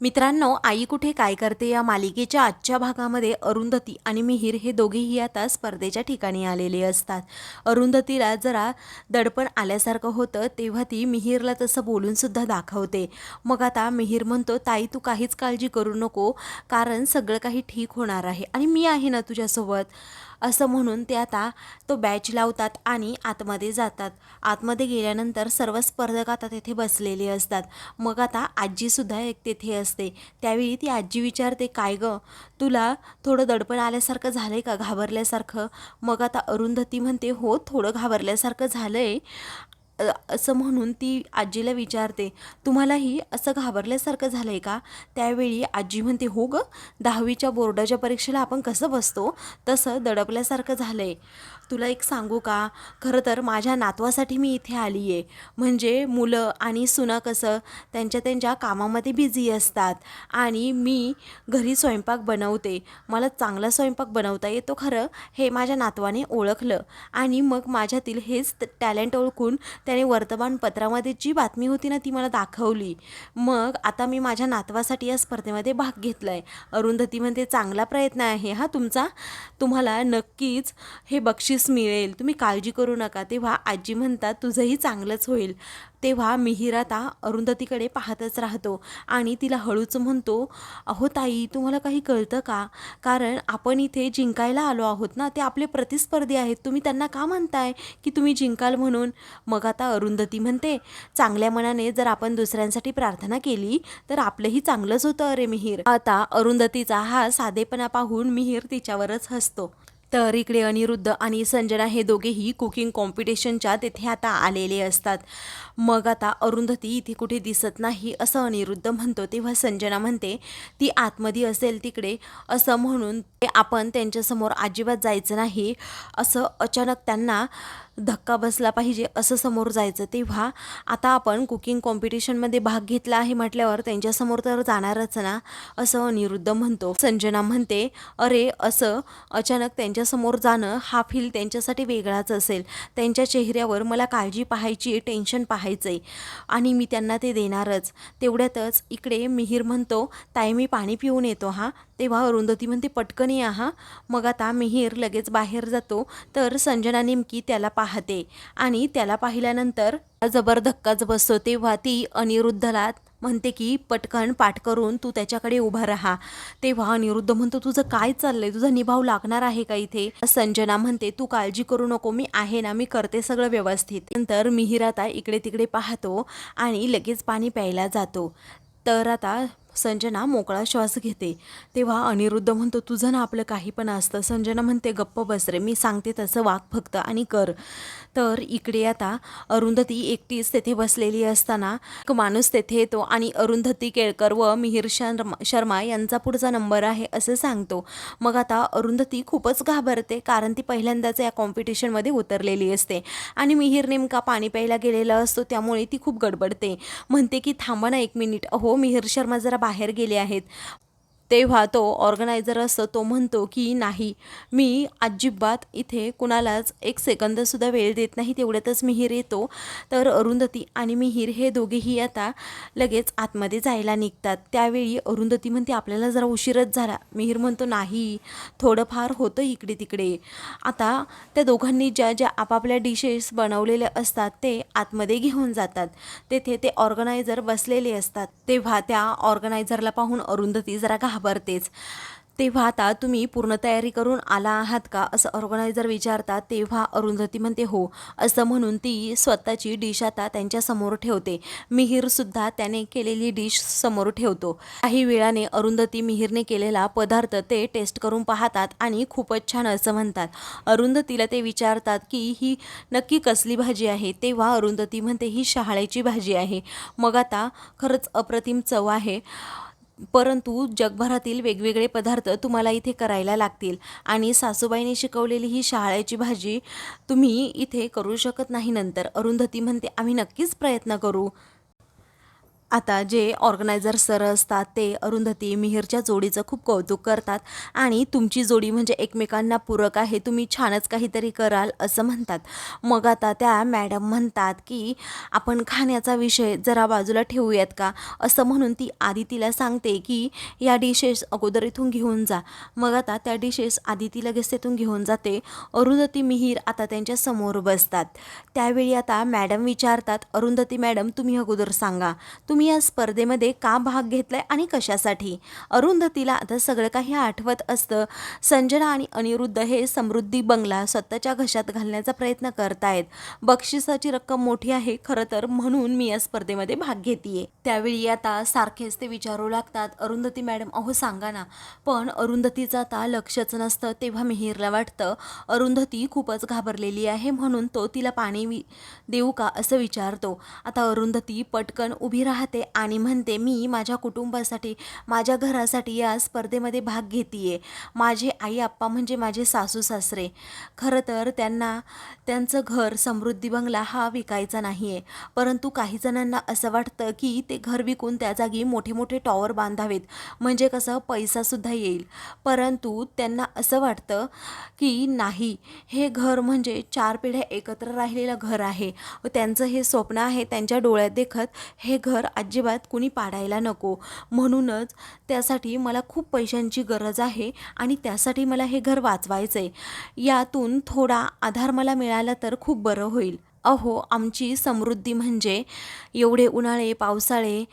मित्रांनो आई कुठे काय करते या मालिकेच्या आजच्या भागामध्ये अरुंधती आणि मिहीर हे दोघेही आता स्पर्धेच्या ठिकाणी आलेले असतात. अरुंधतीला जरा दडपण आल्यासारखं होतं तेव्हा ती मिहीरला तसं बोलूनसुद्धा दाखवते. मग आता मिहीर म्हणतो ताई तू काहीच काळजी करू नको कारण सगळं काही ठीक होणार आहे आणि मी आहे ना तुझ्यासोबत. असं म्हणून ते आता तो बॅच लावतात आणि आतमध्ये जातात. आतमध्ये गेल्यानंतर सर्व स्पर्धक आता तेथे बसलेले असतात. मग आता आजीसुद्धा एक तेथे असते. त्यावेळी ती आजी विचारते काय गं तुला थोडं दडपण आल्यासारखं झालं आहे का घाबरल्यासारखं? मग आता अरुंधती म्हणते हो थोडं घाबरल्यासारखं झालं आहे असं म्हणून ती आजीला विचारते तुम्हालाही असं घाबरल्यासारखं झालं आहे का? त्यावेळी आजी म्हणते हो गं दहावीच्या बोर्डाच्या परीक्षेला आपण कसं बसतो? तसं दडपल्यासारखं झालं आहे तुला एक सांगू का? खरं तर माझ्या नातवासाठी मी इथे आली आहे म्हणजे मुलं आणि सुना कसं त्यांच्या त्यांच्या कामामध्ये बिझी असतात. आणि मी घरी स्वयंपाक बनवते. मला चांगला स्वयंपाक बनवता येतो खरं हे माझ्या नातवाने ओळखलं. आणि मग माझ्यातील हेच टॅलेंट ओळखून त्याने वर्तमानपत्रामध्ये जी बातमी होती ना ती मला दाखवली. मग आता मी माझ्या नातवासाठी या स्पर्धेमध्ये भाग घेतला आहे अरुंधती म्हणते चांगला प्रयत्न आहे हा तुमचा. तुम्हाला नक्कीच हे बक्षीस मिळेल. तुम्ही काळजी करू नका. तेव्हा आजी म्हणतात तुझंही चांगलंच होईल. तेव्हा मिहीर आता अरुंधतीकडे पाहतच राहतो आणि तिला हळूच म्हणतो अहो ताई तुम्हाला काही कळतं का? कारण आपण इथे जिंकायला आलो आहोत ना ते आपले प्रतिस्पर्धी आहेत. तुम्ही त्यांना का म्हणताय की तुम्ही जिंकाल म्हणून? मग आता अरुंधती म्हणते चांगल्या मनाने जर आपण दुसऱ्यांसाठी प्रार्थना केली तर आपलंही चांगलंच होतं अरे मिहीर. आता अरुंधतीचा हा साधेपणा पाहून मिहीर तिच्यावरच हसतो. तर इकडे अनिरुद्ध आणि संजना हे दोघेही कुकिंग कॉम्पिटिशनच्या तेथे आता आलेले असतात. मग आता अरुंधती इथे कुठे दिसत नाही असं अनिरुद्ध म्हणतो. तेव्हा संजना म्हणते ती आतमध्ये असेल तिकडे असं म्हणून ते आपण त्यांच्यासमोर अजिबात जायचं नाही. असं अचानक त्यांना धक्का बसला पाहिजे असं समोर जायचं. तेव्हा आता आपण कुकिंग कॉम्पिटिशनमध्ये भाग घेतला आहे म्हटल्यावर त्यांच्यासमोर तर जाणारच ना असं अनिरुद्ध म्हणतो. संजना म्हणते अरे असं अचानक त्यांच्यासमोर जाणं हा फील त्यांच्यासाठी वेगळाच असेल. त्यांच्या चेहऱ्यावर मला काळजी पाहायची टेन्शन पाहायचं आहे आणि मी त्यांना ते देणारच. तेवढ्यातच इकडे मिहीर म्हणतो ताई मी पाणी पिऊन येतो हा. तेव्हा अरुंधती म्हणते पटकन या हा. मग आता मिहीर लगेच बाहेर जातो. तर संजना नेमकी त्याला पाहते. आणि त्याला पाहिल्यानंतर जबर धक्काच बसतो. तेव्हा ती अनिरुद्धला म्हणते की पटकन पाठ करून तू त्याच्याकडे उभा राहा. तेव्हा अनिरुद्ध म्हणतो तुझं काय चाललंय? तुझा निभाव लागणार आहे का इथे? संजना म्हणते तू काळजी करू नको. मी आहे ना मी करते सगळं व्यवस्थित. नंतर मिहिर आता इकडे तिकडे पाहतो आणि लगेच पाणी प्यायला जातो. तर आता संजना मोकळा श्वास घेते. तेव्हा अनिरुद्ध म्हणतो तुझं ना आपलं काही पण असतं. संजना म्हणते गप्प बस रे मी सांगते तसं वाघ फक्त आणि कर. तर इकडे आता अरुंधती एकटीच तेथे बसलेली असताना एक माणूस तेथे येतो आणि अरुंधती केळकर व मिहिर शर्मा शर्मा यांचा पुढचा नंबर आहे असं सांगतो. मग आता अरुंधती खूपच घाबरते कारण ती पहिल्यांदाच या कॉम्पिटिशनमध्ये उतरलेली असते आणि मिहीर नेमका पाणी प्यायला गेलेला असतो त्यामुळे ती खूप गडबडते. म्हणते की थांबा ना एक मिनिट. अहो मिहिर शर्मा जरा बाहेर गेले आहेत. तेव्हा तो ऑर्गनायझर असतो तो म्हणतो की नाही मी अजिबात इथे कुणालाच एक सेकंदसुद्धा वेळ देत नाही तेवढ्यातच मिहीर येतो. तर अरुंधती आणि मिहीर हे दोघेही आता लगेच आतमध्ये जायला निघतात. त्यावेळी अरुंधती म्हणते आपल्याला जरा उशीरच झाला. मिहीर म्हणतो नाही थोडंफार होतं इकडे तिकडे आता त्या दोघांनी ज्या ज्या आपापल्या डिशेस बनवलेल्या असतात ते आतमध्ये घेऊन जातात. तेथे ते ऑर्गनायझर बसलेले असतात. तेव्हा त्या ऑर्गनायझरला पाहून अरुंधती जरा घाबरतेच. तेव्हा आता तुम्ही पूर्ण तयारी करून आला आहात का? असं ऑर्गनायझर विचारतात तेव्हा अरुंधती म्हणते हो. असं म्हणून ती स्वतःची डिश आता त्यांच्यासमोर ठेवते. मिहीरसुद्धा त्याने केलेली डिश समोर ठेवतो. काही वेळाने अरुंधती मिहीरने केलेला पदार्थ ते टेस्ट करून पाहतात आणि खूपच छान असं म्हणतात. अरुंधतीला ते विचारतात की ही नक्की कसली भाजी आहे? तेव्हा अरुंधती म्हणते ही शहाळ्याची भाजी आहे. मग आता खरंच अप्रतिम चव आहे. परंतु जगभरातील वेगवेगळे पदार्थ तुम्हाला इथे करायला लागतील. आणि सासूबाईने शिकवलेली ही शहाळ्याची भाजी तुम्ही इथे करू शकत नाही नंतर. अरुंधती म्हणते आम्ही नक्कीच प्रयत्न करू. आता जे ऑर्गनायझर सर असतात ते अरुंधती मिहिरच्या जोडीचं खूप कौतुक करतात आणि तुमची जोडी म्हणजे एकमेकांना पूरक आहे तुम्ही छानच काहीतरी कराल असं म्हणतात. मग आता त्या मॅडम म्हणतात की आपण खाण्याचा विषय जरा बाजूला ठेवूयात का? असं म्हणून ती आदितीला सांगते की या डिशेस अगोदर इथून घेऊन जा. मग आता त्या डिशेस आदिती लगेच तिथून घेऊन जाते. अरुंधती मिहीर आता त्यांच्यासमोर बसतात. त्यावेळी आता मॅडम विचारतात अरुंधती मॅडम तुम्ही अगोदर सांगा. तुम्ही या स्पर्धेमध्ये का भाग घेतलाय आणि कशासाठी? अरुंधतीला आता सगळं काही आठवत असतं. संजना आणि अनिरुद्ध हे समृद्धी बंगला स्वतःच्या घशात घालण्याचा प्रयत्न करतायत. बक्षिसाची रक्कम मोठी आहे खरं तर म्हणून मी या स्पर्धेमध्ये भाग घेतीये. त्यावेळी आता सारखेच ते विचारू लागतात अरुंधती मॅडम अहो सांगा ना. पण अरुंधतीचं आता लक्षच नसतं तेव्हा मिहीरला वाटतं अरुंधती खूपच घाबरलेली आहे म्हणून तो तिला पाणी देऊ का? असं विचारतो. आता अरुंधती पटकन उभी राहते. आणि म्हणते मी माझ्या कुटुंबासाठी माझ्या घरासाठी या स्पर्धेमध्ये भाग घेते माझे आई आप्पा म्हणजे माझे सासू सासरे. खरं तर त्यांना त्यांचं घर समृद्धी बंगला हा विकायचा नाही आहे परंतु काही जणांना असं वाटतं की ते घर विकून त्या जागी मोठे मोठे टॉवर बांधावेत. म्हणजे कसं पैसासुद्धा येईल. परंतु त्यांना असं वाटतं की नाही हे घर म्हणजे चार पिढ्या एकत्र राहिलेलं घर आहे. त्यांचं हे स्वप्न आहे त्यांच्या डोळ्यात देखत हे घर अजिबात कुणी पाडायला नको. म्हणूनच त्यासाठी मला खूप पैशांची गरज आहे आणि त्यासाठी मला हे घर वाचवायचं आहे यातून थोडा आधार मला मिळाला तर खूप बरं होईल. अहो आमची समृद्धी म्हणजे एवढे उन्हाळे पावसाळे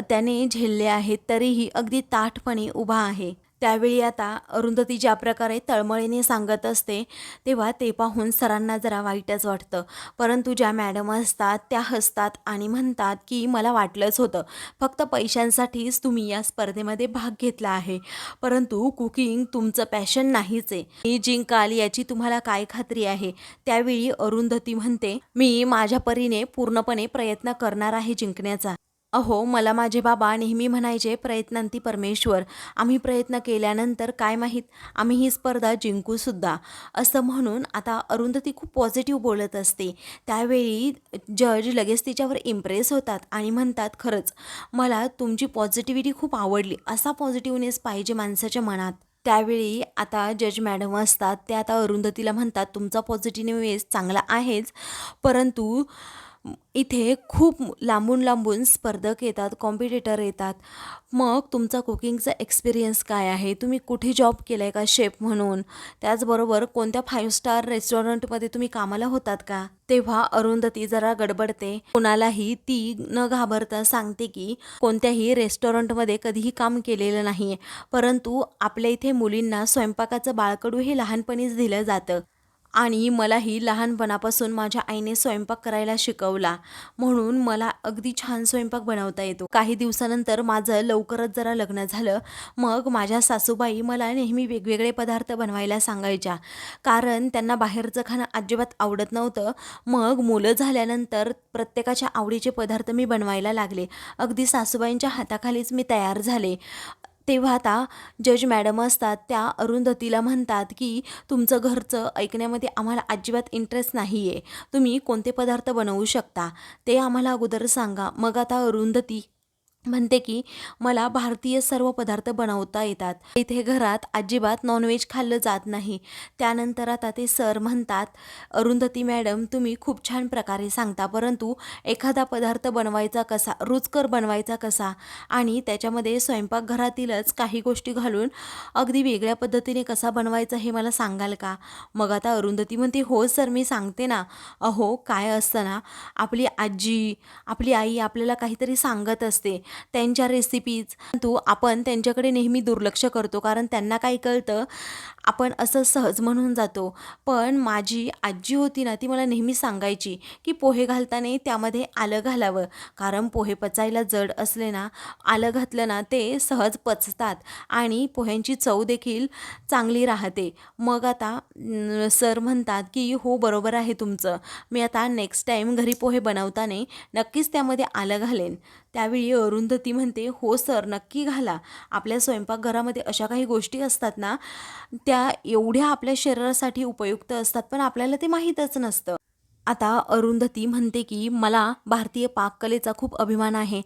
त्याने झेलले आहेत तरीही अगदी ताठपणे उभा आहे. त्यावेळी आता अरुंधती ज्या प्रकारे तळमळीने सांगत असते तेव्हा ते पाहून सरांना जरा वाईटच वाटतं. परंतु ज्या मॅडम असतात त्या हसतात आणि म्हणतात की मला वाटलंच होतं. फक्त पैशांसाठीच तुम्ही या स्पर्धेमध्ये भाग घेतला आहे. परंतु कुकिंग तुमचं पॅशन नाहीच आहे. मी जिंकाल याची तुम्हाला काय खात्री आहे? त्यावेळी अरुंधती म्हणते मी माझ्या परीने पूर्णपणे प्रयत्न करणार आहे जिंकण्याचा. अहो मला माझे बाबा नेहमी म्हणायचे प्रयत्नांती परमेश्वर. आम्ही प्रयत्न केल्यानंतर काय माहीत? आम्ही ही स्पर्धा जिंकूसुद्धा असं म्हणून आता अरुंधती खूप पॉझिटिव्ह बोलत असते. त्यावेळी जज लगेच तिच्यावर इम्प्रेस होतात आणि म्हणतात खरंच मला तुमची पॉझिटिव्हिटी खूप आवडली. असा पॉझिटिव्हनेस पाहिजे माणसाच्या मनात. त्यावेळी आता जज मॅडम असतात. ते आता अरुंधतीला म्हणतात तुमचा पॉझिटिव्हनेस चांगला आहेच. परंतु इथे खूप लांबून लांबून स्पर्धक येतात कॉम्पिटिटर येतात. मग तुमचा कुकिंगचा एक्सपिरियन्स काय आहे? तुम्ही कुठे जॉब केला आहे का शेफ म्हणून? त्याचबरोबर कोणत्या फाईव्ह स्टार रेस्टॉरंटमध्ये तुम्ही कामाला होतात का? तेव्हा अरुंधती जरा गडबडते. कोणालाही ती न घाबरता सांगते की कोणत्याही रेस्टॉरंटमध्ये कधीही काम केलेलं नाही आहे परंतु आपल्या इथे मुलींना स्वयंपाकाचं बाळकडू हे लहानपणीच दिलं जातं. आणि मलाही लहानपणापासून माझ्या आईने स्वयंपाक करायला शिकवला. म्हणून मला अगदी छान स्वयंपाक बनवता येतो. काही दिवसानंतर माझं लवकरच जरा लग्न झालं. मग माझ्या सासूबाई मला नेहमी वेगवेगळे पदार्थ बनवायला सांगायच्या. कारण त्यांना बाहेरचं खाणं अजिबात आवडत नव्हतं. मग मुलं झाल्यानंतर प्रत्येकाच्या आवडीचे पदार्थ मी बनवायला लागले. अगदी सासूबाईंच्या हाताखालीच मी तयार झाले. तेव्हा आता जज मॅडम असतात त्या अरुंधतीला म्हणतात की तुमचं घरचं ऐकण्यामध्ये आम्हाला अजिबात इंटरेस्ट नाही आहे तुम्ही कोणते पदार्थ बनवू शकता? ते आम्हाला अगोदर सांगा. मग आता अरुंधती म्हणते की मला भारतीय सर्व पदार्थ बनवता येतात. इथे घरात अजिबात नॉनव्हेज खाल्लं जात नाही. त्यानंतर आता ते सर म्हणतात अरुंधती मॅडम तुम्ही खूप छान प्रकारे सांगता परंतु एखादा पदार्थ बनवायचा कसा रुचकर बनवायचा कसा? आणि त्याच्यामध्ये स्वयंपाकघरातीलच काही गोष्टी घालून अगदी वेगळ्या पद्धतीने कसा बनवायचा हे मला सांगाल का? मग आता अरुंधती म्हणते हो सर मी सांगते ना. अहो काय असतं ना आपली आजी आपली आई आपल्याला काहीतरी सांगत असते. त्यांच्या रेसिपीज परंतु आपण त्यांच्याकडे नेहमी दुर्लक्ष करतो कारण त्यांना काय कळतं आपण असं सहज म्हणून जातो. पण माझी आजी होती ना ती मला नेहमी सांगायची की पोहे घालताना त्यामध्ये आलं घालावं. कारण पोहे पचायला जड असले ना आलं घातलं ना ते सहज पचतात आणि पोह्यांची चव देखील चांगली राहते. मग आता सर म्हणतात की हो बरोबर आहे तुमचं. मी आता नेक्स्ट टाईम घरी पोहे बनवताना नक्कीच त्यामध्ये आलं घालेन. त्यावेळी अरुंधती म्हणते हो सर नक्की घाला. आपल्या स्वयंपाकघरामध्ये अशा काही गोष्टी असतात ना त्या एवढ्या आपल्या शरीरासाठी उपयुक्त असतात पण आपल्याला ते माहीतच नसतं. आता अरुंधती म्हणते की मला भारतीय पाककलेचा खूप अभिमान आहे.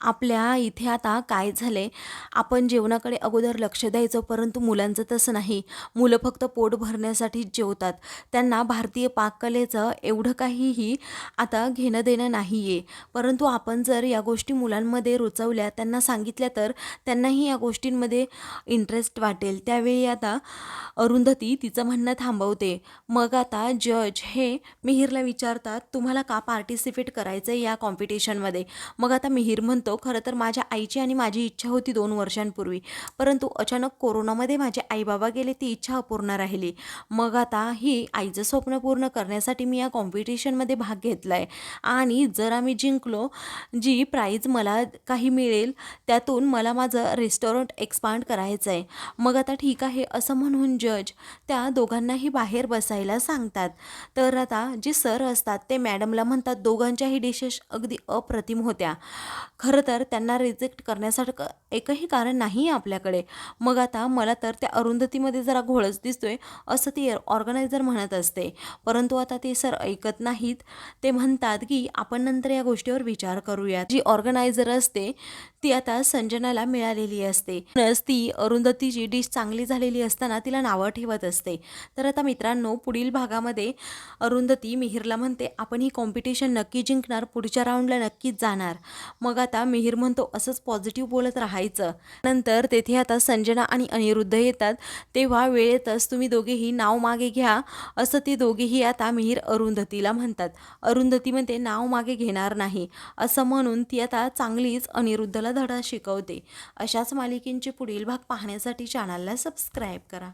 आपल्या इथे आता काय झाले? आपण जेवणाकडे अगोदर लक्ष द्यायचं परंतु मुलांचं तसं नाही. मुलं फक्त पोट भरण्यासाठीच जेवतात. त्यांना भारतीय पाककलेचं एवढं काहीही आता घेणं देणं नाही आहे परंतु आपण जर या गोष्टी मुलांमध्ये रुचवल्या त्यांना सांगितल्या तर त्यांनाही या गोष्टींमध्ये इंटरेस्ट वाटेल. त्यावेळी आता अरुंधती तिचं म्हणणं थांबवते. मग आता जज हे मिहिरला विचारतात तुम्हाला का पार्टिसिपेट करायचं आहे या कॉम्पिटिशनमध्ये मग आता मिहिर म्हणतो खरं तर माझ्या आईची आणि माझी इच्छा होती दोन वर्षांपूर्वी परंतु अचानक कोरोनामध्ये माझे आईबाबा गेले ती इच्छा अपूर्ण राहिली. मग आता ही आईचं स्वप्न पूर्ण करण्यासाठी मी या कॉम्पिटिशनमध्ये भाग घेतला आहे आणि जर आम्ही जिंकलो जी प्राईज मला काही मिळेल त्यातून मला माझं रेस्टॉरंट एक्सपांड करायचं आहे मग आता ठीक आहे असं म्हणून जज त्या दोघांनाही बाहेर बसायला सांगतात. तर आता जे सर असतात ते मॅडमला म्हणतात दोघांच्याही डिशेस अगदी अप्रतिम होत्या. खरं तर त्यांना रिजेक्ट करण्यासारखं एकही कारण नाही आहे आपल्याकडे. मग आता मला तर त्या अरुंधतीमध्ये जरा घोळच दिसतोय असं ती ऑर्गनायझर म्हणत असते. परंतु आता ते सर ऐकत नाहीत. ते म्हणतात की आपण नंतर या गोष्टीवर विचार करूया जी ऑर्गनायझर असते ती आता संजनाला मिळालेली असते. ती अरुंधतीची डिश चांगली झालेली असताना तिला नावं ठेवत असते. तर आता मित्रांनो पुढील भागामध्ये अरुंधती मिहिर मिहिरला म्हणते आपण ही कॉम्पिटिशन नक्की जिंकणार पुढच्या राऊंडला नक्कीच जाणार. मग आता मिहिर म्हणतो असंच पॉझिटिव्ह बोलत राहायचं. नंतर तेथे आता संजना आणि अनिरुद्ध येतात. तेव्हा वेळेतच तुम्ही दोघेही नाव मागे घ्या असं ते दोघेही आता मिहिर अरुंधतीला म्हणतात. अरुंधती म्हणते नाव मागे घेणार नाही. असं म्हणून ती आता चांगलीच अनिरुद्धला धडा शिकवते. अशाच मालिकेंचे पुढील भाग पाहण्यासाठी चॅनलला सबस्क्राईब करा.